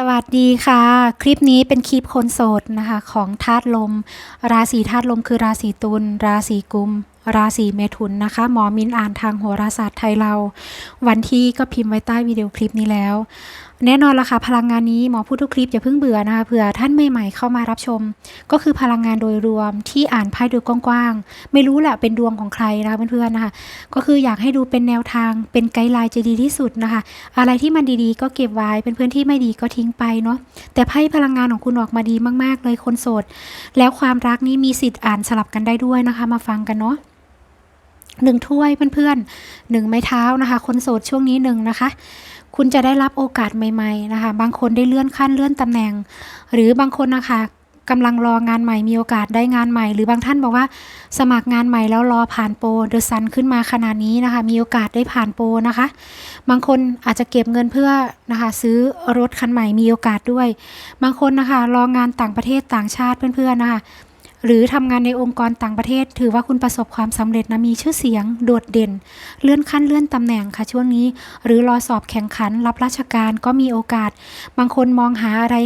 สวัสดีค่ะ คลิปนี้เป็นคลิปคนโสดนะคะของธาตุลม ราศีธาตุลมคือราศีตุลราศีกุม ราศีเมถุนนะคะ หมอมินอ่านทางโหราศาสตร์ไทยเรา วันที่ก็พิมพ์ไว้ใต้วิดีโอคลิปนี้แล้ว แน่นอนละค่ะพลังงานนี้หมอพูดทุกคลิปอย่าเพิ่งเบื่อนะคะเผื่อท่านใหม่ๆเข้ามารับชม ก็คือพลังงานโดยรวมที่อ่านไพ่โดยกว้างๆไม่รู้แหละเป็นดวงของใครนะคะเพื่อนๆนะคะก็คืออยากให้ดูเป็นแนวทางเป็นไกด์ไลน์จะดีที่สุดนะคะ อะไรที่มันดีๆ ก็เก็บไว้เป็นเพื่อนที่ไม่ดีก็ทิ้งไปเนาะแต่ไพ่พลังงานของคุณออกมาดีมากๆ เลยคนโสด แล้วความรักนี้มีสิทธิ์อ่านสลับกันได้ด้วยนะคะ มาฟังกันเนาะหนึ่งถ้วยเพื่อนๆหนึ่งไม้เท้านะคะ คนโสดช่วงนี้หนึ่งนะคะ คุณจะได้รับโอกาสใหม่ ๆ นะคะ บางคนได้เลื่อนขั้นเลื่อนตำแหน่ง หรือบางคนนะคะกำลังรองานใหม่มีโอกาสได้งานใหม่ หรือบางท่านบอกว่าสมัครงานใหม่แล้วรอผ่านโปรเดอะซันขึ้นมาขนาดนี้นะคะ มีโอกาสได้ผ่านโปรนะคะ บางคนอาจจะเก็บเงินเพื่อนะคะ ซื้อรถคันใหม่มีโอกาสด้วย บางคนนะคะรองานต่างประเทศต่างชาติเพื่อนๆนะคะ หรือทำงานในองค์กรต่างประเทศ ถือว่าคุณประสบความสำเร็จนะมีชื่อเสียงโดดเด่น เลื่อนขั้นเลื่อนตำแหน่งค่ะช่วงนี้ หรือรอสอบแข่งขันรับราชการก็มีโอกาส บางคนมองหาอะไร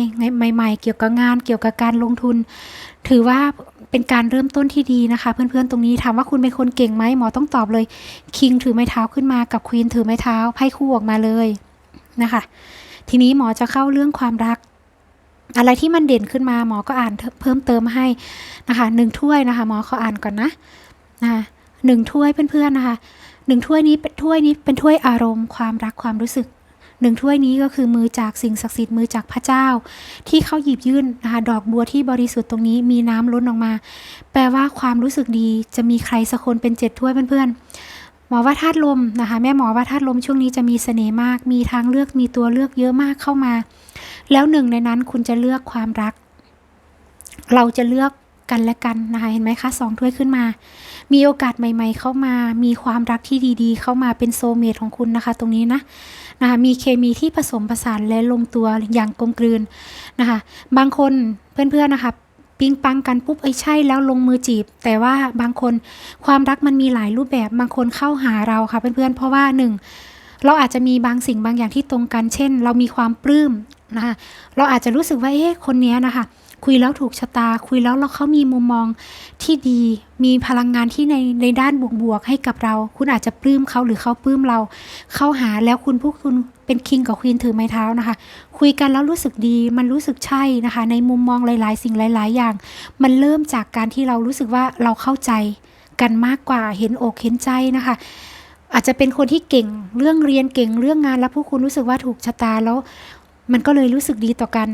ใหม่ ๆ เกี่ยวกับงานเกี่ยวกับการลงทุน ถือว่าเป็นการเริ่มต้นที่ดีนะคะ เพื่อนๆตรงนี้ถามว่าคุณเป็นคนเก่งไหมหมอต้องตอบเลยคิงถือไม้เท้าขึ้นมากับควีนถือไม้เท้าไพ่คู่ออกมาเลยนะคะทีนี้หมอจะเข้าเรื่องความรัก อะไรที่มันเด่นขึ้นมาหมอก็อ่านเพิ่มเติมให้นะคะหนึ่งถ้วยนะคะหมอขออ่านก่อนนะนะหนึ่งถ้วยเพื่อนๆนะคะหนึ่งถ้วยนี้เป็นถ้วยนี้เป็นถ้วยอารมณ์ความรักความรู้สึกหนึ่งถ้วยนี้ก็คือมือจากสิ่งศักดิ์สิทธิ์มือจากพระเจ้า ที่เขาหยิบยื่นนะคะดอกบัวที่บริสุทธิ์ตรงนี้มีน้ำล้นออกมา แปลว่าความรู้สึกดีจะมีใครสักคนเป็นเจ็ดถ้วยเพื่อนๆ หมอว่าธาตุลมนะคะ แม่หมอว่าธาตุลมช่วงนี้จะมีเสน่ห์มาก มีทางเลือกมีตัวเลือกเยอะมากเข้ามา แล้วหนึ่งในนั้นคุณจะเลือกความรัก เราจะเลือกกันและกันนะคะเห็นไหมคะสองถ้วยขึ้นมา มีโอกาสใหม่ ๆ เข้ามา มีความรักที่ดีๆ เข้ามาเป็นโซเมตของคุณนะคะ ตรงนี้นะนะคะมีเคมีที่ผสมผสานและลงตัวอย่างกลมกลืนนะคะ บางคนเพื่อนๆนะคะ ปิ๊งปังกันปุ๊บเอ้ยใช่แล้วลงมือจีบ แต่ว่าบางคนความรักมันมีหลายรูปแบบบางคนเข้าหาเราค่ะเพื่อนๆเพราะว่าหนึ่งเราอาจจะมีบางสิ่งบางอย่างที่ตรงกัน เช่น เรามีความปลื้มนะคะเราอาจจะรู้สึกว่าเอ๊ะคนนี้นะคะ คุยแล้วถูกชะตา คุยแล้วเราเขามีมุมมองที่ดี มีพลังงานที่ในในด้านบวกๆให้กับเรา คุณอาจจะปลื้มเขาหรือเขาปลื้มเรา เข้าหาแล้วคุณพวกคุณเป็นคิงกับควีนถือไม้เท้านะคะ คุยกันแล้วรู้สึกดี มันรู้สึกใช่นะคะ ในมุมมองหลาย ๆ สิ่งหลาย ๆ อย่าง มันเริ่มจากการที่เรารู้สึกว่าเราเข้าใจกันมากกว่าเห็นอกเห็นใจนะคะอาจจะเป็นคนที่เก่งเรื่องเรียนเก่งเรื่องงานแล้วพวกคุณรู้สึกว่าถูกชะตาแล้ว มันก็เลยรู้สึกดีต่อกัน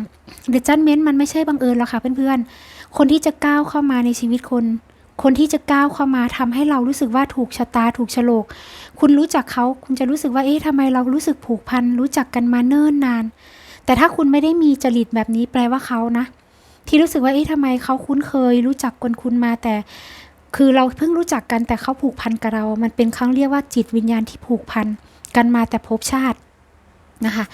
เดจันเมนต์มันไม่ใช่บังเอิญหรอกค่ะเพื่อนๆ คนที่จะก้าวเข้ามาในชีวิตคน คนที่จะก้าวเข้ามาทำให้เรารู้สึกว่าถูกชะตาถูกฉลก คุณรู้จักเขาคุณจะรู้สึกว่าเอ๊ะทำไมเรารู้สึกผูกพันรู้จักกันมาเนิ่นนาน แต่ถ้าคุณไม่ได้มีจริตแบบนี้แปลว่าเขานะ ที่รู้สึกว่าเอ๊ะทำไมเขาคุ้นเคย รู้จักคนคุณมาแต่คือเราเพิ่งรู้จักกันแต่เขาผูกพันกับเรา มันเป็นครั้งเรียกว่าจิตวิญญาณที่ผูกพันกันมาแต่ภพชาติ นะคะ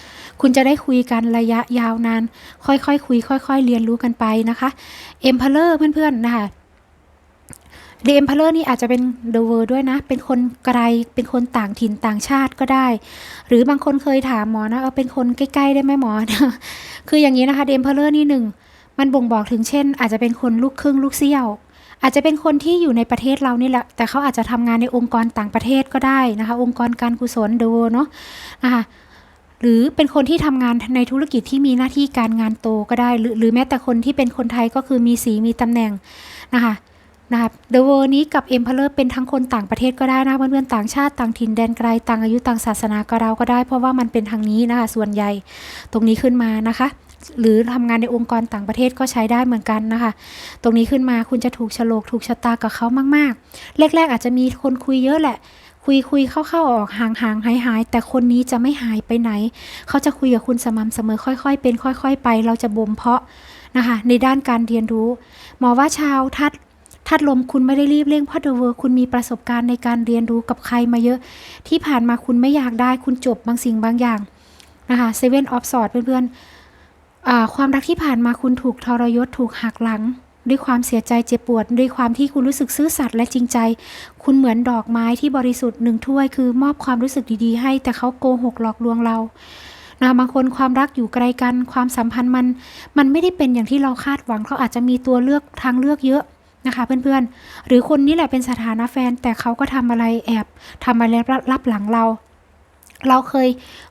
คุณจะได้คุยกันระยะยาวนาน ค่อยๆคคุย ค่อย ๆ เรียนรู้กันไปนะคะเอ็มพเลอร์เพื่อนๆนะคะเดเอ็มพเลอร์นี่อาจจะเป็นเดอะเวอร์ด้วยนะ เป็นคนไกล เป็นคนต่างถิ่นต่างชาติก็ได้ หรือบางคนเคยถามหมอนะ เอาเป็นคนใกล้ ๆ ได้ไหมหมอ คืออย่างนี้นะคะเดเอ็มพเลอร์นี่หนึ่ง มันบ่งบอกถึงเช่น อาจจะเป็นคนลูกครึ่งลูกเซี่ยว อาจจะเป็นคนที่อยู่ในประเทศเรานี่แหละ แต่เขาอาจจะทำงานในองค์กรต่างประเทศก็ได้นะคะ องค์กรการกุศลเดอะเวอร์เนาะนะคะ หรือเป็นคนที่ทำงานในธุรกิจที่มีหน้าที่การงานโตก็ได้ หรือหรือแม้แต่คนที่เป็นคนไทยก็คือมีสีมีตำแหน่งนะคะนะคะเดอะเวอร์นี้กับเอ็มพเลอร์เป็นทั้งคนต่างประเทศก็ได้นะเพื่อนๆต่างชาติต่างถิ่นแดนไกลต่างอายุต่างศาสนาก็เราก็ได้ เพราะว่ามันเป็นทางนี้นะคะส่วนใหญ่ตรงนี้ขึ้นมานะคะ หรือทำงานในองค์กรต่างประเทศก็ใช้ได้เหมือนกันนะคะ ตรงนี้ขึ้นมาคุณจะถูกฉลกถูกชะตากับเขามากๆ แรกๆอาจจะมีคนคุยเยอะแหละ คุยคุยเข้าๆออกห่างห่างหายหายแต่คนนี้จะไม่หายไปไหน เขาจะคุยกับคุณสม่ำเสมอค่อย ๆ เป็นค่อย ๆ ไป เราจะบ่มเพาะนะคะในด้านการเรียนรู้ หมอว่าชาวทัดทัดลมคุณไม่ได้รีบเร่งเพราะเดเวอร์คุณมีประสบการณ์ในการเรียนรู้กับใครมาเยอะ ที่ผ่านมาคุณไม่อยากได้คุณจบบางสิ่งบางอย่างนะคะเซเว่นออฟสอดเพื่อนๆความรักที่ผ่านมาคุณถูกทรยศถูกหักหลัง ด้วยความเสียใจเจ็บปวด ด้วยความที่คุณรู้สึกซื่อสัตย์และจริงใจ คุณเหมือนดอกไม้ที่บริสุทธิ์หนึ่งถ้วยคือมอบความรู้สึกดีๆ ให้ แต่เขาโกหกหลอกลวงเรานะบางคนความรักอยู่ไกลกัน ความสัมพันธ์มัน มันไม่ได้เป็นอย่างที่เราคาดหวังเขาอาจจะมีตัวเลือกทางเลือกเยอะนะคะเพื่อนๆ หรือคนนี้แหละเป็นสถานะแฟนแต่เขาก็ทำอะไรแอบทำอะไรรับหลังเรา เราเคย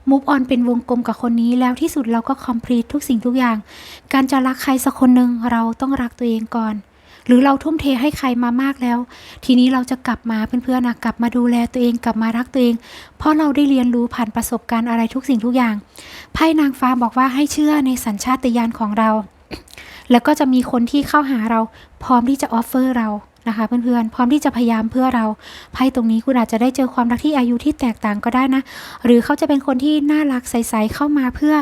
move on เป็นวงกลมกับคนนี้แล้วที่สุดเราก็ complete ทุกสิ่งทุกอย่าง การจะรักใครสักคนหนึ่งเราต้องรักตัวเองก่อน หรือเราทุ่มเทให้ใครมามากแล้ว ทีนี้เราจะกลับมาเพื่อนๆนะกลับมาดูแลตัวเองกลับมารักตัวเอง เพราะเราได้เรียนรู้ผ่านประสบการณ์อะไรทุกสิ่งทุกอย่างไพ่นางฟ้าบอกว่าให้เชื่อในสัญชาตญาณของเรา แล้วก็จะมีคนที่เข้าหาเราพร้อมที่จะออฟเฟอร์เรา นะคะเพื่อนๆพร้อมที่จะพยายามเพื่อเราไพ่ตรงนี้คุณอาจจะได้เจอความรักที่อายุที่แตกต่างก็ได้นะ หรือเขาจะเป็นคนที่น่ารักใสๆเข้ามาเพื่อ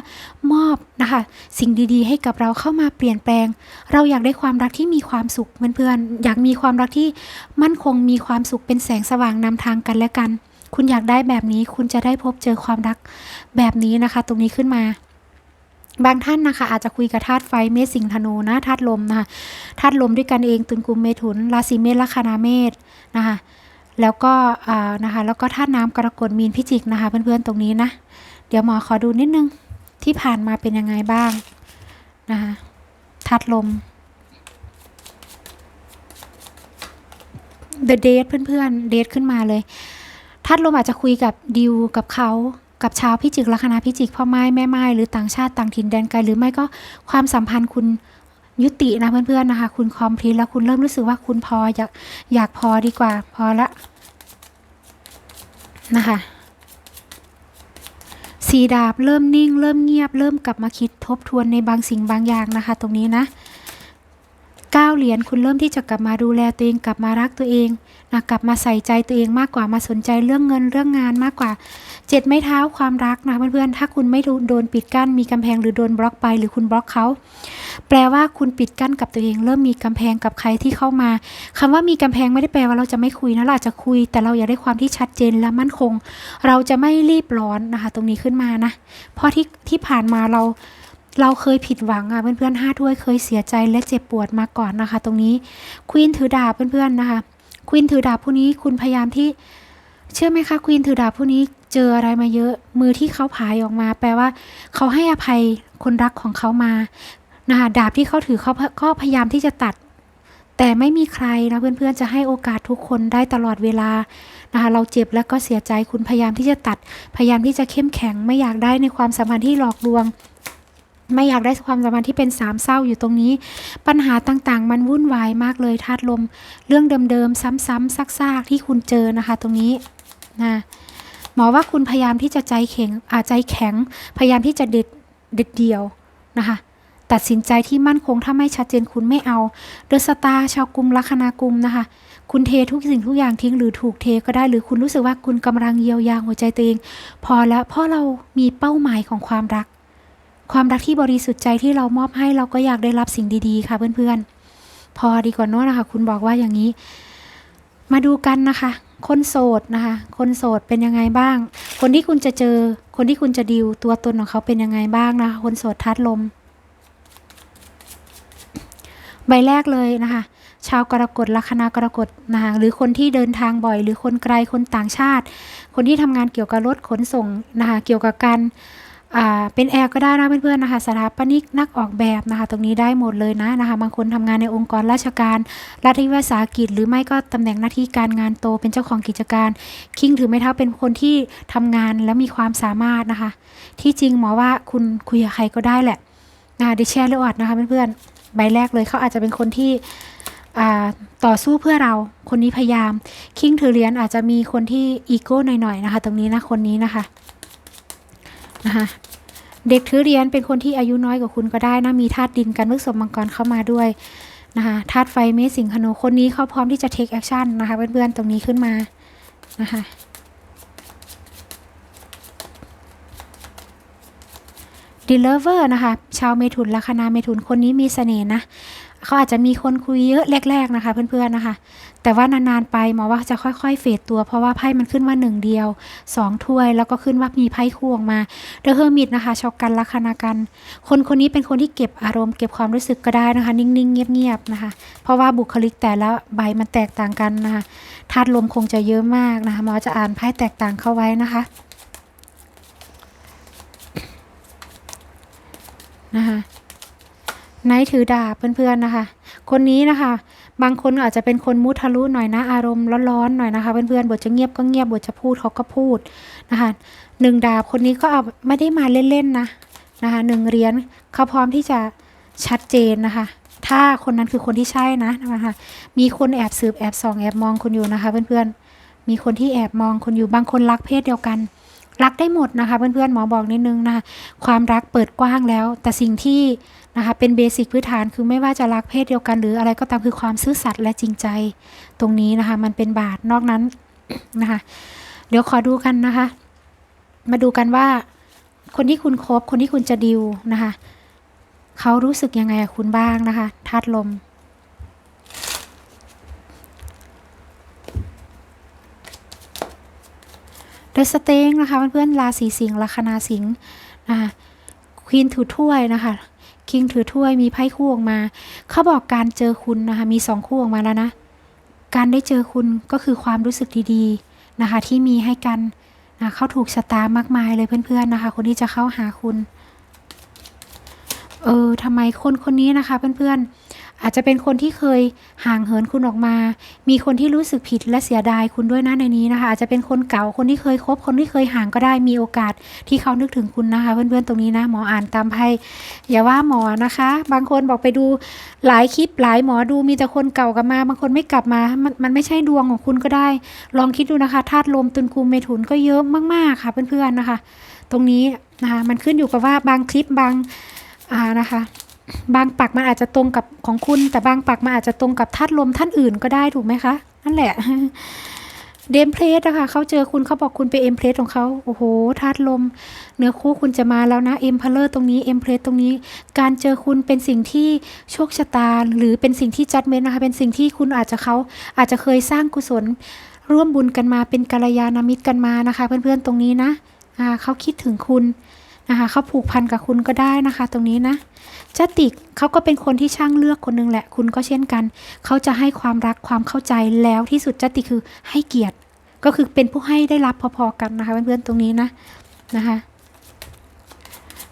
มอบนะคะสิ่งดีๆ ให้กับเราเข้ามาเปลี่ยนแปลง เราอยากได้ความรักที่มีความสุขเพื่อนๆอยากมีความรักที่มั่นคงมีความสุขเป็นแสงสว่างนำทางกันและกัน คุณอยากได้แบบนี้คุณจะได้พบเจอความรักแบบนี้นะคะ ตรงนี้ขึ้นมา บางท่านนะคะอาจจะคุยกับธาตุไฟเมษสิงธนูนะธาตุลมนะคะธาตุลมด้วยกันเองตุลกุมเมถุนราศีเมษลัคนาเมษนะคะแล้วก็อ่านะคะแล้วก็ธาตุน้ำกรกฎมีนพิจิกนะคะเพื่อนๆตรงนี้นะเดี๋ยวหมอขอดูนิดนึงที่ผ่านมาเป็นยังไงบ้างนะคะธาตุลม The Date เพื่อนๆเดทขึ้นมาเลยธาตุลมอาจจะคุยกับดิวกับเขา กับชาวพิจิกลัคนาพิจิกพ่อไม้แม่ไม้หรือต่างชาติต่างถิ่นแดนไกลหรือไม่ก็ความสัมพันธ์คุณยุตินะเพื่อนๆนะคะ คุณคอมพลีทแล้วคุณเริ่มรู้สึกว่าคุณพออยากอยากพอดีกว่า พอละนะคะสีดาบเริ่มนิ่ง เริ่มเงียบ เริ่มกลับมาคิดทบทวนในบางสิ่งบางอย่างนะคะ ตรงนี้นะก้าวเหรียญคุณเริ่มที่จะกลับมาดูแลตัวเองกลับมารักตัวเอง นะกลับมาใส่ใจตัวเองมากกว่ามาสนใจเรื่องเงินเรื่องงานมากกว่าเจ็ดไม้เท้าความรักนะเพื่อนๆถ้าคุณไม่โดนปิดกั้นมีกำแพงหรือโดนบล็อกไปหรือคุณบล็อกเขาแปลว่าคุณปิดกั้นกับตัวเอง เริ่มมีกำแพงกับใครที่เข้ามาคำว่ามีกำแพงไม่ได้แปลว่าเราจะไม่คุยนะเราจจะคุย แต่เราอยากได้ความที่ชัดเจนและมั่นคง เราจะไม่รีบร้อนนะคะ ตรงนี้ขึ้นมานะเพราะที่ที่ผ่านมาเราเราเคยผิดหวังอะเพื่อนๆห้าถ้วยเคยเสียใจและเจ็บปวดมาก่อนนะคะ ตรงนี้ควีนถือดาบเพื่อนๆนะคะ ควีนถือดาบผู้นี้คุณพยายามที่ เชื่อไหมคะควีนถือดาบผู้นี้เจออะไรมาเยอะ มือที่เขาผายออกมา แปลว่า เขาให้อภัยคนรักของเขามานะคะดาบที่เขาถือเขาก็พยายามที่จะตัด แต่ไม่มีใครนะเพื่อนๆจะให้โอกาสทุกคนได้ตลอดเวลานะคะเราเจ็บแล้วก็เสียใจคุณพยายามที่จะตัด พยายามที่จะเข้มแข็งไม่อยากได้ในความสัมพันธ์ที่หลอกลวง ไม่อยากได้ความสัมพันธ์ที่เป็นสามเศร้าอยู่ตรงนี้ ปัญหาต่างๆ มันวุ่นวายมากเลยธาตุลม เรื่องเดิมๆ ซ้ำๆซักๆ ที่คุณเจอนะคะ ตรงนี้นะหมอว่าคุณพยายามที่จะใจแข็งอาใจแข็ง พยายามที่จะเด็ดเด็ดเดี่ยวนะคะ ตัดสินใจที่มั่นคงถ้าไม่ชัดเจนคุณไม่เอาเดอะสตาร์ชาวกลุ่มลัคนากุมนะคะ คุณเททุกสิ่งทุกอย่างทิ้งหรือถูกเทก็ได้หรือคุณรู้สึกว่าคุณกำลังเยียวยาหัวใจตัวเอง พอแล้วเพราะเรามีเป้าหมายของความรัก ความรักที่บริสุทธิ์ใจที่เรามอบให้เราก็อยากได้รับสิ่งดีๆ ค่ะเพื่อนๆ พอดีกว่าโน้นนะคะ คุณบอกว่าอย่างนี้ มาดูกันนะคะ คนโสดนะคะ คนโสดเป็นยังไงบ้าง คนที่คุณจะเจอ คนที่คุณจะดิวตัวตนของเขาเป็นยังไงบ้างนะคะ คนโสดทัดลม ใบแรกเลยนะคะ ชาวกรกฎลัคนากรกฎนะคะหรือคนที่เดินทางบ่อย หรือคนไกลคนต่างชาติ คนที่ทำงานเกี่ยวกับรถขนส่งนะคะเกี่ยวกับการ เป็นแอร์ก็ได้นะเพื่อนๆนะคะสถาปนิกนักออกแบบนะคะ ตรงนี้ได้หมดเลยนะนะคะ บางคนทำงานในองค์กรราชการ รัฐวิสาหกิจ หรือไม่ก็ตำแหน่งหน้าที่การงานโตเป็นเจ้าของกิจการ คิงถือไม้เท้าเป็นคนที่ทำงานและมีความสามารถนะคะ ที่จริงหมอว่าคุณคุยกับใครก็ได้แหละนะคะดิแชร์เลือดนะคะเพื่อนๆใบแรกเลยเขาอาจจะเป็นคนที่ต่อสู้เพื่อเราคนนี้พยายาม คิงถือเหรียญอาจจะมีคนที่อีโก้หน่อยๆนะคะ ตรงนี้นะคนนี้นะคะ นะคะเด็กถือเหรียญเป็นคนที่อายุน้อยกว่าคุณก็ได้นะมีธาตุดินกันพฤกษมังกรเข้ามาด้วยนะคะธาตุไฟเมษสิงห์ธนูคนนี้เขาพร้อมที่จะ take action นะคะเพื่อนๆตรงนี้ขึ้นมานะคะดีเลเวอร์นะคะชาวเมถุนลัคนาเมถุนคนนี้มีเสน่ห์นะเขาอาจจะมีคนคุยเยอะแรก ๆนะคะ เพื่อนๆนะคะ แต่ว่านานๆไปหมอว่าจะค่อยๆเฟดตัวเพราะว่าไพ่มันขึ้นว่าหนึ่งเดียว สองถ้วย แล้วก็ขึ้นว่ามีไพ่คู่ออกมาเดอะเฮอร์มิตนะคะชาวกันลัคนากัน คนคนนี้เป็นคนที่เก็บอารมณ์เก็บความรู้สึกก็ได้นะคะ นิ่งๆ เงียบๆนะคะ เพราะว่าบุคลิกแต่ละใบมันแตกต่างกันนะคะธาตุลมคงจะเยอะมากนะคะหมอจะอ่านไพ่แตกต่างเข้าไว้นะคะนะคะไนท์ถือดาบเพื่อนๆนะคะ คนนี้นะคะ บางคนอาจจะเป็นคนมุทะลุหน่อยนะอารมณ์ร้อนๆหน่อยนะคะเพื่อนๆบทจะเงียบก็เงียบบทจะพูดเขาก็พูดนะคะหนึ่งดาบคนนี้ก็เอาไม่ได้มาเล่นๆนะนะคะหนึ่งเหรียญเขาพร้อมที่จะชัดเจนนะคะ ถ้าคนนั้นคือคนที่ใช่นะนะคะมีคนแอบสืบแอบส่องแอบมองคุณอยู่นะคะ เพื่อนๆมีคนที่แอบมองคุณอยู่บางคนรักเพศเดียวกันรักได้หมดนะคะเพื่อนๆหมอบอกนิดนึงนะคะความรักเปิดกว้างแล้ว แต่สิ่งที่ นะคะเป็นเบสิกพื้นฐานคือไม่ว่าจะรักเพศเดียวกัน หรืออะไรก็ตามคือความซื่อสัตย์และจริงใจตรงนี้นะคะ มันเป็นบาทนอกนั้นนะคะเดี๋ยวขอดูกันนะคะ มาดูกันว่า คนที่คุณคบคนที่คุณจะดิวนะคะเขารู้สึกยังไงกับคุณบ้างนะคะธาตุลมเดอะสเต็งนะคะเพื่อนๆราศีสิงห์ลัคนาสิงห์นะคะควีนถือถ้วยนะคะ คิงถือถ้วยมีไพ่คู่ออกมา เขาบอกการเจอคุณนะคะ มีสองคู่ออกมาแล้วนะ การได้เจอคุณก็คือความรู้สึกดีๆนะคะ ที่มีให้กันนะเขาถูกชะตามากมายเลยเพื่อนๆนะคะ คนที่จะเข้าหาคุณ เออทำไมคนคนนี้นะคะเพื่อนๆ อาจจะเป็นคนที่เคยห่างเหินคุณออกมา มีคนที่รู้สึกผิดและเสียดายคุณด้วยนะในนี้นะคะ อาจจะเป็นคนเก่าคนที่เคยคบคนที่เคยห่างก็ได้มีโอกาสที่เขานึกถึงคุณนะคะ เพื่อนๆตรงนี้นะหมออ่านตามไพ่อย่าว่าหมอนะคะ บางคนบอกไปดูหลายคลิปหลายหมอดูมีแต่คนเก่ากลับมา บางคนไม่กลับมามันมันไม่ใช่ดวงของคุณก็ได้ ลองคิดดูนะคะธาตุลมตุนคุมเมถุนก็เยอะมากๆค่ะเพื่อนๆนะคะ ตรงนี้นะคะมันขึ้นอยู่กับว่าบางคลิปบางอ่านะคะ บางปักมันอาจจะตรงกับของคุณ แต่บางปักมันอาจจะตรงกับธาตุลมท่านอื่นก็ได้ถูกไหมคะ นั่นแหละเดมเพลสนะค่ะเขาเจอคุณเขาบอกคุณเป็นเอ็มเพลสของเขาโอ้โหธาตุลม เนื้อคู่คุณจะมาแล้วนะเอ็มเพลเลอร์ตรงนี้เอ็มเพลสตรงนี้ การเจอคุณเป็นสิ่งที่โชคชะตา หรือเป็นสิ่งที่จัดเมนนะคะ เป็นสิ่งที่คุณอาจจะเขาอาจจะเคยสร้างกุศล ร่วมบุญกันมาเป็นกัลยาณมิตรกันมานะคะ เพื่อนๆตรงนี้นะเขาคิดถึงคุณ นะคะเขาผูกพันกับคุณก็ได้นะคะ ตรงนี้นะจติกเขาก็เป็นคนที่ช่างเลือกคนหนึงแหละ คุณก็เช่นกัน เขาจะให้ความรักความเข้าใจแล้วที่สุดจติกคือให้เกียรติ ก็คือเป็นผู้ให้ได้รับพอๆกันนะคะเพื่อนๆตรงนี้นะนะคะ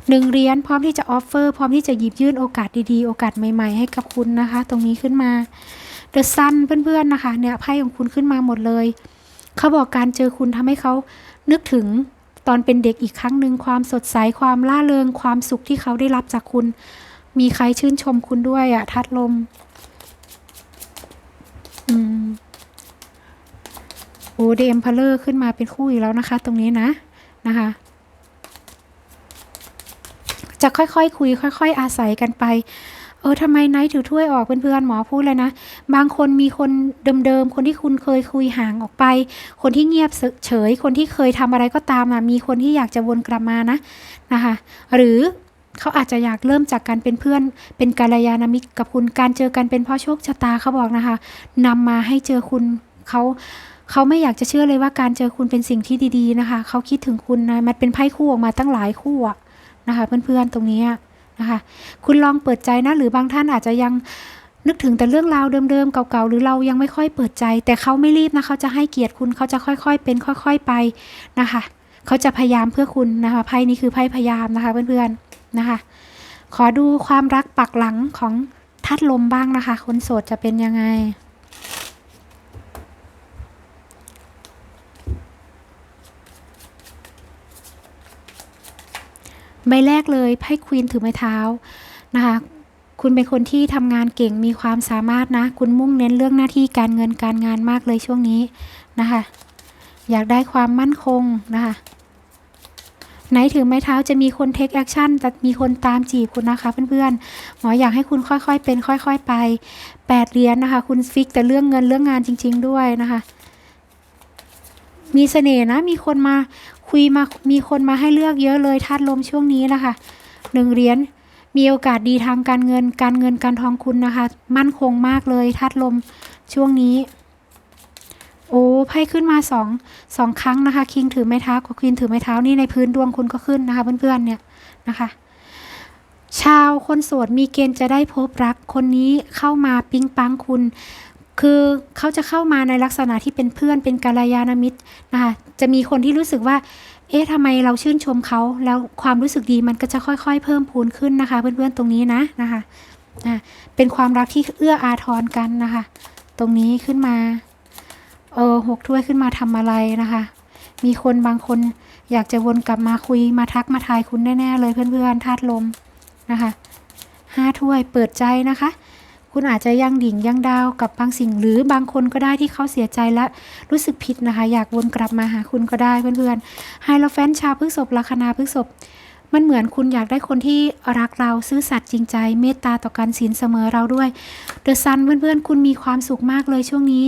หนึ่งเหรียญพร้อมที่จะออฟเฟอร์พร้อมที่จะหยิบยื่นโอกาสดีๆ โอกาสใหม่ๆ ให้กับคุณนะคะ ตรงนี้ขึ้นมาเดอะซันเพื่อนๆนะคะเนี่ยไพ่ของคุณขึ้นมาหมดเลย เขาบอกการเจอคุณทำให้เขานึกถึง ตอนเป็นเด็กอีกครั้งหนึ่งความสดใสความล่าเริงความสุขที่เขาได้รับจากคุณ มีใครชื่นชมคุณด้วยอะทัดลม อืมโอ้เดมพลเลอร์ขึ้นมาเป็นคู่อีกแล้วนะคะ ตรงนี้นะนะคะ จะค่อยๆคคุย ค่อย ๆ อาศัยกันไป เออทำไมไนท์ถือถ้วยออกเพื่อนๆหมอพูดเลยนะ บางคนมีคนเดิมๆ คนที่คุณเคยคุยห่างออกไป คนที่เงียบเฉย คนที่เคยทำอะไรก็ตามอะมีคนที่อยากจะวนกลับมานะนะคะ หรือเขาอาจจะอยากเริ่มจากการเป็นเพื่อน เป็นกาลยานามิตรกับคุณการเจอกันเป็นเพราะโชคชะตาเขาบอกนะคะนำมาให้เจอคุณเขาเขาไม่อยากจะเชื่อเลยว่าการเจอคุณเป็นสิ่งที่ดี ๆ นะคะ เขาคิดถึงคุณนะมันเป็นไพ่คู่ออกมาตั้งหลายคู่อะนะคะ เพื่อนๆตรงนี้ นะคะ คุณลองเปิดใจนะ หรือบางท่านอาจจะยังนึกถึงแต่เรื่องราวเดิมๆเก่าๆหรือเรายังไม่ค่อยเปิดใจ แต่เขาไม่รีบนะเขาจะให้เกียรติคุณเขาจะค่อย ๆ เป็น ค่อย ๆไปนะคะเขาจะพยายามเพื่อคุณนะคะไพ่นี้คือไพ่พยายามนะคะเพื่อนๆนะคะ ขอดูความรักปักหลังของทัดลมบ้างนะคะคนโสดจะเป็นยังไง ใบแรกเลยไพ่ควีนถือไม้เท้านะคะคุณเป็นคนที่ทำงานเก่งมีความสามารถนะ คุณมุ่งเน้นเรื่องหน้าที่การเงินการงานมากเลยช่วงนี้นะคะ อยากได้ความมั่นคงนะคะไหนถือไม้เท้าจะมีคนเทคแอคชั่นจะมีคนตามจีบคุณนะคะเพื่อนๆหมออยากให้คุณค่อยๆเป็น ค่อยๆไปแปดเหรียญนะคะ คุณฟิกแต่เรื่องเงินเรื่องงานจริง ๆ ด้วยนะคะ มีเสน่ห์นะมีคนมา คุยมามีคนมาให้เลือกเยอะเลยธาตุลมช่วงนี้นะคะหนึ่งเหรียญมีโอกาสดีทางการเงินการเงินการทองคุณนะคะ มั่นคงมากเลยธาตุลมช่วงนี้ โอ้ไพ่ขึ้นมาสองสองครั้งนะคะ คิงถือไม้เท้ากับควีนถือไม้เท้านี่ในพื้นดวงคุณก็ขึ้นนะคะ เพื่อนๆเนี่ยนะคะชาวคนโสดมีเกณฑ์จะได้พบรักคนนี้เข้ามาปิ๊งปังคุณ คือเขาจะเข้ามาในลักษณะที่เป็นเพื่อนเป็นกัลยาณมิตรนะคะจะมีคนที่รู้สึกว่า เอ๊ะทำไมเราชื่นชมเขาแล้วความรู้สึกดีมันก็จะค่อยๆ เพิ่มพูนขึ้นนะคะ เพื่อนๆตรงนี้นะนะคะอะเป็นความรักที่เอื้ออาทรกันนะคะ ตรงนี้ขึ้นมาเออหกถ้วยขึ้นมาทำอะไรนะคะ มีคนบางคนอยากจะวนกลับมาคุยมาทักมาทายคุณแน่ ๆ เลยเพื่อนๆธาตุลมนะคะห้าถ้วยเปิดใจนะคะ คุณอาจจะยังดิ่งยังดาวกับบางสิ่ง หรือบางคนก็ได้ที่เขาเสียใจและรู้สึกผิดนะคะ อยากวนกลับมาหาคุณก็ได้เพื่อนๆไฮโลแฟนชาวพฤษบลัคนาพฤษบมันเหมือนคุณอยากได้คนที่รักเราซื่อสัตย์จริงใจ เมตตาต่อกันศีลเสมอเราด้วยเดอะซันเพื่อนๆ คุณมีความสุขมากเลยช่วงนี้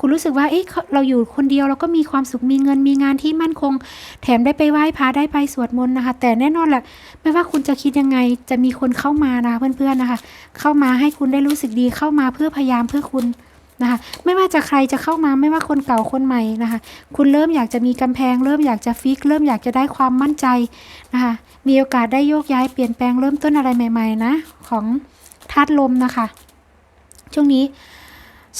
คุณรู้สึกว่า เอ๊ะเราอยู่คนเดียวเราก็มีความสุข มีเงิน มีงานที่มั่นคง แถมได้ไปไหว้พระได้ไปสวดมนต์นะคะ แต่แน่นอนแหละ ไม่ว่าคุณจะคิดยังไง จะมีคนเข้ามานะคะเพื่อนๆนะคะ เข้ามาให้คุณได้รู้สึกดี เข้ามาเพื่อพยายามเพื่อคุณนะคะ ไม่ว่าจะใครจะเข้ามา ไม่ว่าคนเก่าคนใหม่นะคะ คุณเริ่มอยากจะมีกำแพง เริ่มอยากจะฟิก เริ่มอยากจะได้ความมั่นใจนะคะ มีโอกาสได้โยกย้ายเปลี่ยนแปลงเริ่มต้นอะไรใหม่ ๆ นะ ของธาตุลมนะคะ ช่วงนี้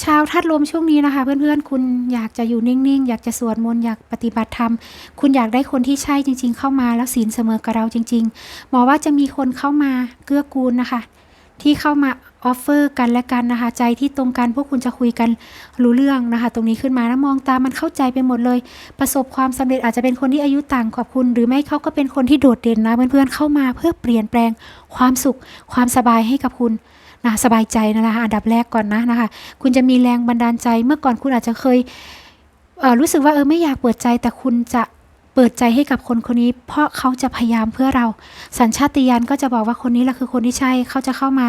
ชาวธาตุลมช่วงนี้นะคะ เพื่อนๆ คุณอยากจะอยู่นิ่งๆ อยากจะสวดมนต์อยากปฏิบัติธรรม คุณอยากได้คนที่ใช่จริง ๆ เข้ามาแล้วศีลเสมอกับเราจริง ๆ หมอว่าจะมีคนเข้ามาเกื้อกูลนะคะ ที่เข้ามาออฟเฟอร์กันและกันนะคะ ใจที่ตรงกันพวกคุณจะคุยกันรู้เรื่องนะคะ ตรงนี้ขึ้นมาแล้วมองตามันเข้าใจไปหมดเลย ประสบความสำเร็จอาจจะเป็นคนที่อายุต่างกว่าคุณ หรือไม่เขาก็เป็นคนที่โดดเด่นนะเพื่อนๆเข้ามาเพื่อเปลี่ยนแปลงความสุขความสบายให้กับคุณ นะสบายใจนะนะคะอันดับแรกก่อนนะนะคะคุณจะมีแรงบันดาลใจเมื่อก่อนคุณอาจจะเคยเรู้สึกว่าเออไม่อยากเปิดใจแต่คุณจะเปิดใจให้กับคนคนนี้ เพราะเขาจะพยายามเพื่อเรา สัญชาติยานก็จะบอกว่าคนนี้แหละคือคนที่ใช่เขาจะเข้ามา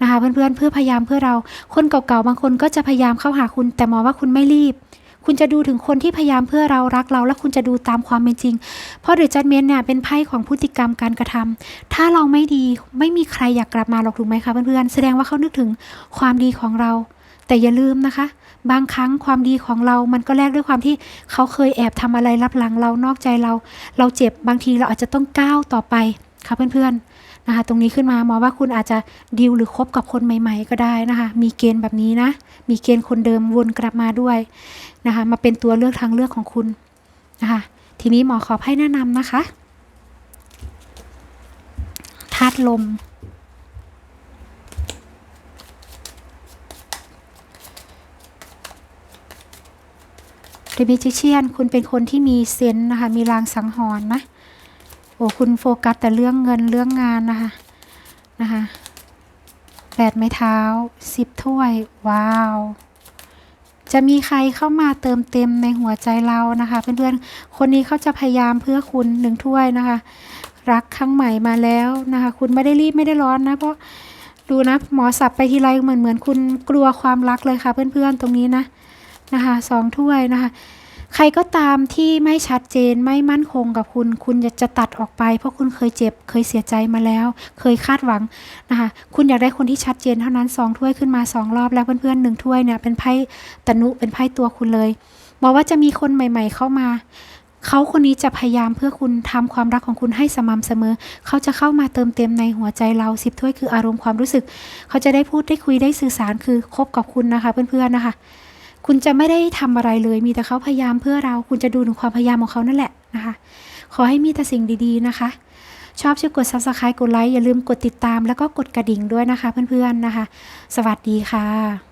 นะคะเพื่อนๆเพื่อพยายามเพื่อเรา คนเก่าๆบางคนก็จะพยายามเข้าหาคุณ แต่หมอว่าคุณไม่รีบ คุณจะดูถึงคนที่พยายามเพื่อเรารักเรา และคุณจะดูตามความเป็นจริง เพราะเดอะจัดเมนเนี่ยเป็นไพ่ของพฤติกรรมการกระทำถ้าเราไม่ดีไม่มีใครอยากกลับมาหรอกถูกไหมคะเพื่อนๆแสดงว่าเขานึกถึงความดีของเรา แต่อย่าลืมนะคะ บางครั้งความดีของเรา มันก็แลกด้วยความที่เขาเคยแอบทำอะไรรับหลังเรานอกใจเรา เราเจ็บบางทีเราอาจจะต้องก้าวต่อไปค่ะเพื่อนๆ นะคะ ตรงนี้ขึ้นมาหมอว่าคุณอาจจะดิวหรือคบกับคนใหม่ ๆ ก็ได้นะคะ มีเกณฑ์แบบนี้นะ มีเกณฑ์คนเดิมวนกลับมาด้วยนะคะ มาเป็นตัวเลือกทางเลือกของคุณนะคะ ทีนี้หมอขอให้แนะนำนะคะธาตุลมเดบิจิเชียน คุณเป็นคนที่มีเซนส์นะคะ มีรางสังหรณ์นะ โอ้คุณโฟกัสแต่เรื่องเงินเรื่องงานนะคะนะคะแปดไม้เท้าสิบถ้วย ว้าว จะมีใครเข้ามาเติมเต็มในหัวใจเรานะคะเพื่อนๆคนนี้เขาจะพยายามเพื่อคุณหนึ่งถ้วยนะคะ รักครั้งใหม่มาแล้วนะคะ คุณไม่ได้รีบไม่ได้ร้อนนะเพราะดูนะหมอสับไปทีไรเหมือนเหมือนคุณกลัวความรักเลยค่ะ เพื่อนๆตรงนี้นะนะคะสองถ้วยนะคะ ใครก็ตามที่ไม่ชัดเจนไม่มั่นคงกับคุณ คุณจะจะตัดออกไป เพราะคุณเคยเจ็บ เคยเสียใจมาแล้ว เคยคาดหวังนะคะคุณอยากได้คนที่ชัดเจนเท่านั้นสองถ้วยขึ้นมาสองรอบแล้วเพื่อนๆหนึ่งถ้วยเนี่ยเป็นไพ่ตนุเป็นไพ่ตัวคุณเลยบอกว่าจะมีคนใหม่ ๆ เข้ามาเขาคนนี้จะพยายามเพื่อคุณทำความรักของคุณให้สม่ำเสมอ เขาจะเข้ามาเติมเต็มในหัวใจเราสิบถ้วยคืออารมณ์ความรู้สึก เขาจะได้พูดได้คุยได้สื่อสารคือคบกับคุณนะคะ เพื่อนๆนะคะ คุณจะไม่ได้ทำอะไรเลย มีแต่เขาพยายามเพื่อเรา คุณจะดูถึงความพยายามของเขานั่นแหละนะคะ ขอให้มีแต่สิ่งดีๆนะคะ ชอบช่วยกด subscribe กดไลค์อย่าลืมกดติดตามแล้วก็กดกระดิ่งด้วยนะคะเพื่อนๆนะคะ สวัสดีค่ะ